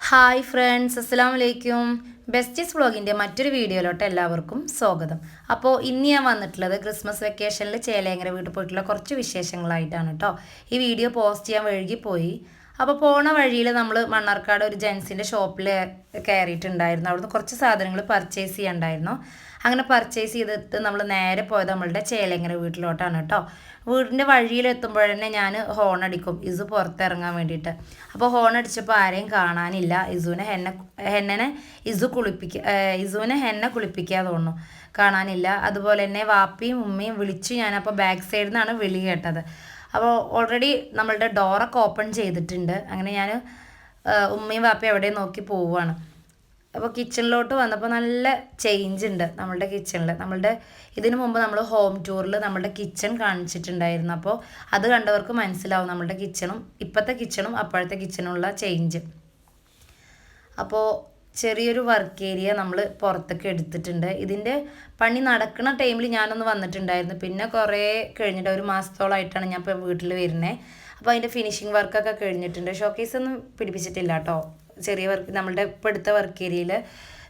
Hi friends അസ്സാം വലൈക്കും besties വ്ളോഗിന്റെ മറ്റൊരു വീഡിയോയിലോട്ട് എല്ലാവർക്കും സ്വാഗതം. അപ്പോൾ ഇന്ന് ഞാൻ വന്നിട്ടുള്ളത് ക്രിസ്മസ് വെക്കേഷനിൽ ചേലേങ്കര വീട്ടിൽ പോയിട്ടുള്ള കുറച്ച് വിശേഷങ്ങളായിട്ടാണ് കേട്ടോ ഈ വീഡിയോ പോസ്റ്റ് ചെയ്യാൻ വഴുകിപ്പോയി അപ്പോൾ പോണ വഴിയിൽ നമ്മൾ മണ്ണാർക്കാട് ഒരു ജെൻസിന്റെ ഷോപ്പിൽ കയറിയിട്ടുണ്ടായിരുന്നു അവിടുന്ന് കുറച്ച് സാധനങ്ങൾ പർച്ചേസ് ചെയ്യാനുണ്ടായിരുന്നു അങ്ങനെ പർച്ചേസ് ചെയ്തിട്ട് നമ്മൾ നേരെ പോയത് നമ്മളുടെ ചേലങ്ങര വീട്ടിലോട്ടാണ് കേട്ടോ. വീടിന്റെ വഴിയിലെത്തുമ്പോൾ തന്നെ ഞാൻ ഹോൺ അടിക്കും ഇസു പുറത്തിറങ്ങാൻ വേണ്ടിയിട്ട്. അപ്പോൾ ഹോൺ അടിച്ചപ്പോൾ ആരെയും കാണാനില്ല. ഇസുവിനെ ഹെന്ന ഹെന്നനെ ഇസു കുളിപ്പിക്ക ഇസുവിനെ ഹെന്ന കുളിപ്പിക്കുക തോന്നുന്നു. കാണാനില്ല. അതുപോലെ തന്നെ വാപ്പിയും ഉമ്മയും വിളിച്ചു ഞാനപ്പോൾ ബാക്ക് സൈഡിൽ നിന്നാണ് വിളി കേട്ടത്. അപ്പോൾ ഓൾറെഡി നമ്മളുടെ ഡോറൊക്കെ ഓപ്പൺ ചെയ്തിട്ടുണ്ട്. അങ്ങനെ ഞാൻ ഉമ്മയും വാപ്പയും എവിടെ നോക്കി പോവുകയാണ് അപ്പോൾ കിച്ചണിലോട്ട് വന്നപ്പോൾ നല്ല ചേഞ്ച് ഉണ്ട് നമ്മളുടെ കിച്ചണിൽ നമ്മളുടെ ഇതിനു മുമ്പ് നമ്മൾ ഹോം ടൂറിൽ നമ്മളുടെ കിച്ചൺ കാണിച്ചിട്ടുണ്ടായിരുന്നു. അപ്പോൾ അത് കണ്ടവർക്ക് മനസ്സിലാവും നമ്മളുടെ കിച്ചണും ഇപ്പോഴത്തെ കിച്ചണും അപ്പോഴത്തെ കിച്ചണുള്ള ചേഞ്ച് അപ്പോൾ ചെറിയൊരു വർക്ക് ഏരിയ നമ്മൾ പുറത്തൊക്കെ എടുത്തിട്ടുണ്ട്. ഇതിന്റെ പണി നടക്കുന്ന ടൈമിൽ ഞാനൊന്ന് വന്നിട്ടുണ്ടായിരുന്നു. പിന്നെ കുറേ കഴിഞ്ഞിട്ട് ഒരു മാസത്തോളമായിട്ടാണ് ഞാൻ ഇപ്പോൾ വീട്ടിൽ വരുന്നത് അപ്പോൾ അതിന്റെ ഫിനിഷിങ് വർക്കൊക്കെ കഴിഞ്ഞിട്ടുണ്ട്. ഷോക്കേസ് ഒന്നും പിടിപ്പിച്ചിട്ടില്ല കേട്ടോ ചെറിയ വർക്ക് നമ്മളുടെ ഇപ്പോൾ എടുത്ത വർക്ക് ഏരിയയിൽ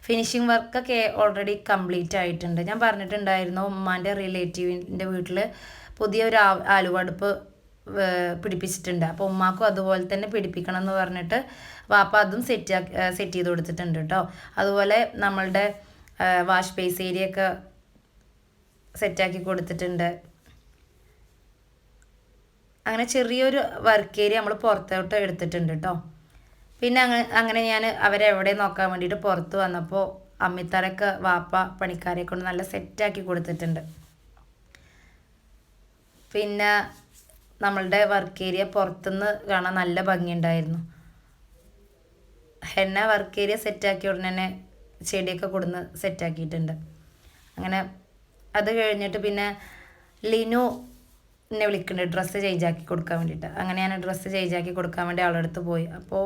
ഫിനിഷിങ് വർക്കൊക്കെ ഓൾറെഡി കംപ്ലീറ്റ് ആയിട്ടുണ്ട്. ഞാൻ പറഞ്ഞിട്ടുണ്ടായിരുന്നു ഉമ്മാന്റെ റിലേറ്റീവിന്റെ വീട്ടിൽ പുതിയൊരു ആലുവടുപ്പ് പിടിപ്പിച്ചിട്ടുണ്ട്. അപ്പോൾ ഉമ്മാക്കും അതുപോലെ തന്നെ പിടിപ്പിക്കണം എന്ന് പറഞ്ഞിട്ട് വാപ്പ അതും സെറ്റ് സെറ്റ് ചെയ്ത് കൊടുത്തിട്ടുണ്ട് കേട്ടോ അതുപോലെ നമ്മളുടെ വാഷ് ബേസ് ഏരിയ ഒക്കെ സെറ്റാക്കി കൊടുത്തിട്ടുണ്ട്. അങ്ങനെ ചെറിയൊരു വർക്ക് ഏരിയ നമ്മൾ പുറത്തോട്ട് എടുത്തിട്ടുണ്ട് കേട്ടോ പിന്നെ അങ്ങനെ അങ്ങനെ ഞാൻ അവരെ എവിടെ നോക്കാൻ വേണ്ടിയിട്ട് പുറത്ത് വന്നപ്പോൾ അമ്മിത്തറയൊക്കെ വാപ്പ പണിക്കാരെ കൊണ്ട് നല്ല സെറ്റാക്കി കൊടുത്തിട്ടുണ്ട്. പിന്നെ നമ്മളുടെ വർക്ക് ഏരിയ പുറത്തുനിന്ന് കാണാൻ നല്ല ഭംഗിയുണ്ടായിരുന്നു. ഹെന്ന വർക്ക് ഏരിയ സെറ്റാക്കിയ ഉടനെ തന്നെ ചെടിയൊക്കെ കൊടുന്ന് സെറ്റാക്കിയിട്ടുണ്ട് അങ്ങനെ അത് കഴിഞ്ഞിട്ട് പിന്നെ ലിനു എന്നെ വിളിക്കുന്നുണ്ട് ഡ്രസ്സ് ചേഞ്ച് ആക്കി കൊടുക്കാൻ വേണ്ടിയിട്ട്. അങ്ങനെ ഞാൻ ഡ്രസ്സ് ചേഞ്ച് ആക്കി കൊടുക്കാൻ വേണ്ടി അവളുടെ അടുത്ത് പോയി. അപ്പോൾ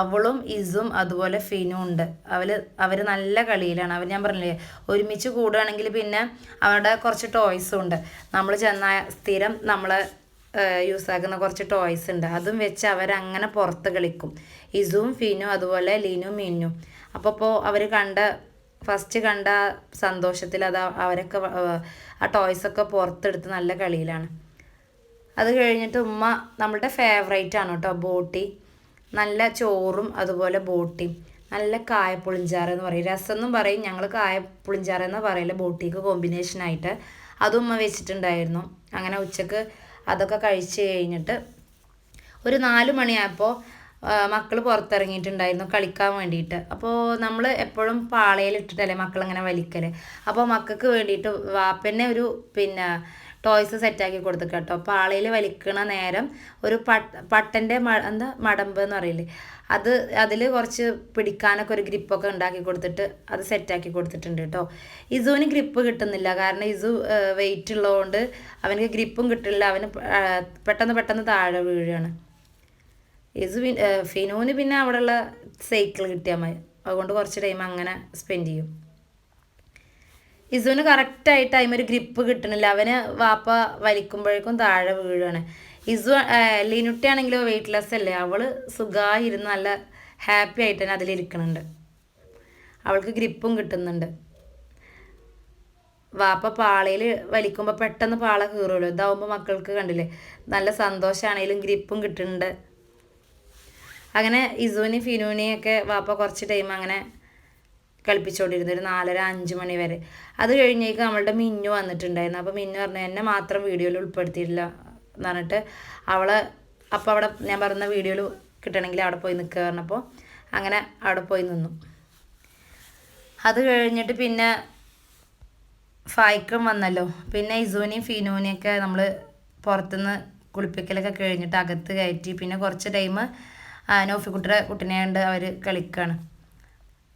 അവളും ഇസും അതുപോലെ ഫിനും ഉണ്ട്. അവൾ അവർ നല്ല കളിയിലാണ്. അവർ ഞാൻ പറഞ്ഞില്ലേ ഒരുമിച്ച് കൂടുകയാണെങ്കിൽ പിന്നെ അവരുടെ കുറച്ച് ടോയ്സും ഉണ്ട്. നമ്മൾ ചെന്ന സ്ഥിരം നമ്മൾ യൂസ് ആക്കുന്ന കുറച്ച് ടോയ്സ് ഉണ്ട്. അതും വെച്ച് അവരങ്ങനെ പുറത്ത് കളിക്കും. ഇസും ഫിനും അതുപോലെ ലീനും മീനും അപ്പോൾ ഇപ്പോൾ അവർ കണ്ട ഫസ്റ്റ് കണ്ട സന്തോഷത്തിൽ അത് അവരൊക്കെ ആ ടോയ്സൊക്കെ പുറത്തെടുത്ത് നല്ല കളിയിലാണ്. അത് കഴിഞ്ഞിട്ട് ഉമ്മ നമ്മളുടെ ഫേവറേറ്റ് ആണ് കേട്ടോ ബോട്ടി. നല്ല ചോറും അതുപോലെ ബോട്ടിയും. നല്ല കായപ്പുളിഞ്ചാറ് എന്ന് പറയും. രസം എന്നും പറയും. ഞങ്ങൾ കായപ്പുളിഞ്ചാറ് എന്ന് പറയില്ല ബോട്ടിക്ക് കോമ്പിനേഷനായിട്ട് അതും ഉമ്മ വെച്ചിട്ടുണ്ടായിരുന്നു. അങ്ങനെ ഉച്ചയ്ക്ക് അതൊക്കെ കഴിച്ച് കഴിഞ്ഞിട്ട് ഒരു നാല് മണിയായപ്പോൾ മക്കൾ പുറത്തിറങ്ങിയിട്ടുണ്ടായിരുന്നു കളിക്കാൻ വേണ്ടിയിട്ട്. അപ്പോൾ നമ്മൾ എപ്പോഴും പാളയിലിട്ടിട്ടല്ലേ മക്കളിങ്ങനെ വലിക്കൽ അപ്പോൾ മക്കൾക്ക് വേണ്ടിയിട്ട് വാപ്പന്നെ ഒരു പിന്നെ ടോയ്സ് സെറ്റാക്കി കൊടുത്തു കേട്ടോ. പാളയിൽ വലിക്കണ നേരം ഒരു പട്ട് പട്ടന്റെ എന്താ മടമ്പ് എന്ന് പറയില്ലേ? അത് അതിൽ കുറച്ച് പിടിക്കാനൊക്കെ ഒരു ഗ്രിപ്പൊക്കെ ഉണ്ടാക്കി കൊടുത്തിട്ട് അത് സെറ്റാക്കി കൊടുത്തിട്ടുണ്ട് കേട്ടോ. ഇസുവിന് ഗ്രിപ്പ് കിട്ടുന്നില്ല. കാരണം ഇസു വെയിറ്റ് ഉള്ളതുകൊണ്ട് അവനക്ക് ഗ്രിപ്പും കിട്ടില്ല. അവന് പെട്ടെന്ന് പെട്ടെന്ന് താഴെ വീഴുകയാണ്. ഇസു ഫിനുവിന് പിന്നെ അവിടെയുള്ള സൈക്കിൾ കിട്ടിയാൽ മതി. അതുകൊണ്ട് കുറച്ച് ടൈം അങ്ങനെ സ്പെൻഡ് ചെയ്യും. ഇസുവിന് കറക്റ്റായിട്ട് അതിമൊരു ഗ്രിപ്പ് കിട്ടണില്ല. അവന് വാപ്പ വലിക്കുമ്പോഴേക്കും താഴെ വീഴുകയാണ് ഇസു ലിനുട്ടി വെയിറ്റ് വെയിറ്റ്ലെസ് അല്ലേ? അവൾ സുഖമായി ഇരുന്ന് നല്ല ഹാപ്പി ആയിട്ട് തന്നെ അതിലിരിക്കണുണ്ട് അവൾക്ക് ഗ്രിപ്പും കിട്ടുന്നുണ്ട്. വാപ്പ പാളയിൽ വലിക്കുമ്പോൾ പെട്ടെന്ന് പാള കീറുമല്ലോ ഇതാവുമ്പോൾ മക്കൾക്ക് കണ്ടില്ലേ? നല്ല സന്തോഷമാണെങ്കിലും ഗ്രിപ്പും കിട്ടുന്നുണ്ട്. അങ്ങനെ ഇസുവിനെയും ഫിനുവിനെയും ഒക്കെ വാപ്പ കുറച്ച് ടൈം അങ്ങനെ കളിപ്പിച്ചുകൊണ്ടിരുന്നു ഒരു നാലര അഞ്ച് മണി വരെ. അത് കഴിഞ്ഞേക്ക് നമ്മളുടെ മിന്നു വന്നിട്ടുണ്ടായിരുന്നു. അപ്പോൾ മിന്നു പറഞ്ഞു എന്നെ മാത്രം വീഡിയോയിൽ ഉൾപ്പെടുത്തിയിട്ടില്ല എന്ന് പറഞ്ഞിട്ട് അവളെ അപ്പോൾ അവിടെ ഞാൻ പറഞ്ഞ വീഡിയോയിൽ കിട്ടണമെങ്കിൽ അവിടെ പോയി നിൽക്കുക പറഞ്ഞപ്പോൾ അങ്ങനെ അവിടെ പോയി നിന്നു. അത് കഴിഞ്ഞിട്ട് പിന്നെ ഫായ്ക്കും വന്നല്ലോ. പിന്നെ ഇസുവിനെയും ഫിനുവിനെയും ഒക്കെ നമ്മൾ പുറത്തുനിന്ന് കുളിപ്പിക്കലൊക്കെ കഴിഞ്ഞിട്ട് അകത്ത് കയറ്റി. പിന്നെ കുറച്ച് ടൈം നോഫിക്കുട്ടിയുടെ കുട്ടിനെ കൊണ്ട് അവർ കളിക്കുകയാണ്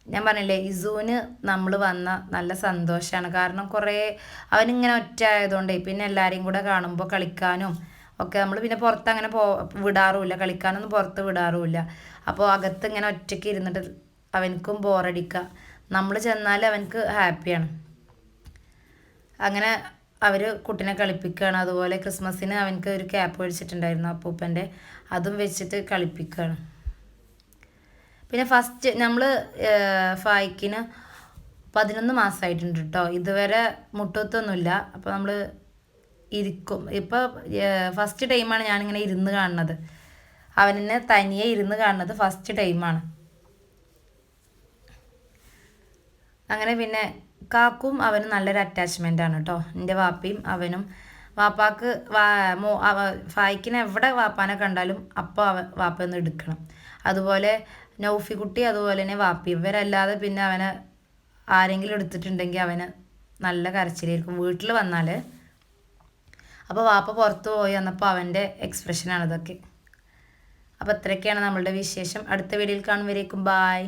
ഞാൻ പറഞ്ഞില്ലേ ഇസുവിന് നമ്മൾ വന്ന നല്ല സന്തോഷമാണ് കാരണം കുറേ അവനിങ്ങനെ ഒറ്റ ആയതുകൊണ്ടേ പിന്നെ എല്ലാവരെയും കൂടെ കാണുമ്പോൾ കളിക്കാനും ഒക്കെ നമ്മൾ പിന്നെ പുറത്ത് അങ്ങനെ പോ വിടാറുമില്ല കളിക്കാനൊന്നും പുറത്ത് വിടാറുമില്ല അപ്പോൾ അകത്ത് ഇങ്ങനെ ഒറ്റയ്ക്ക് ഇരുന്നിട്ട് അവനക്കും ബോറടിക്കുക നമ്മൾ ചെന്നാൽ അവനക്ക് ഹാപ്പിയാണ്. അങ്ങനെ അവർ കുട്ടിനെ കളിപ്പിക്കുകയാണ് അതുപോലെ ക്രിസ്മസിന് അവനക്ക് ഒരു ക്യാപ്പ് മേടിച്ചിട്ടുണ്ടായിരുന്നു അപ്പൂപ്പന്റെ. അതും വെച്ചിട്ട് കളിപ്പിക്കുകയാണ് പിന്നെ ഫസ്റ്റ് നമ്മൾ ഫായ്ക്കിന് പതിനൊന്ന് മാസമായിട്ടുണ്ട് കേട്ടോ ഇതുവരെ മുട്ടത്തൊന്നുമില്ല. അപ്പോൾ നമ്മൾ ഇരിക്കും. ഇപ്പോൾ ഫസ്റ്റ് ടൈമാണ് ഞാനിങ്ങനെ ഇരുന്ന് കാണുന്നത്. അവനെ തനിയെ ഇരുന്ന് കാണുന്നത് ഫസ്റ്റ് ടൈമാണ് അങ്ങനെ പിന്നെ കാക്കും അവനും നല്ലൊരു അറ്റാച്ച്മെന്റ് ആണ് കേട്ടോ എന്റെ വാപ്പയും അവനും. വാപ്പാക്ക് വാ മോ ഫായ്ക്കിനെ എവിടെ വാപ്പാനെ കണ്ടാലും അപ്പോൾ അവ വാപ്പ ഒന്ന് എടുക്കണം. അതുപോലെ നൗഫിക്കുട്ടി അതുപോലെ തന്നെ വാപ്പി. ഇവരല്ലാതെ പിന്നെ അവനെ ആരെങ്കിലും എടുത്തിട്ടുണ്ടെങ്കിൽ അവന് നല്ല കരച്ചിലായിരിക്കും വീട്ടിൽ വന്നാൽ. അപ്പോൾ വാപ്പ പുറത്ത് പോയി വന്നപ്പോൾ അവന്റെ എക്സ്പ്രഷനാണ് ഇതൊക്കെ. അപ്പോൾ ഇത്രയൊക്കെയാണ് നമ്മളുടെ വിശേഷം. അടുത്ത വീഡിയോയിൽ കാണുമ്പോഴേക്കും ബായ്.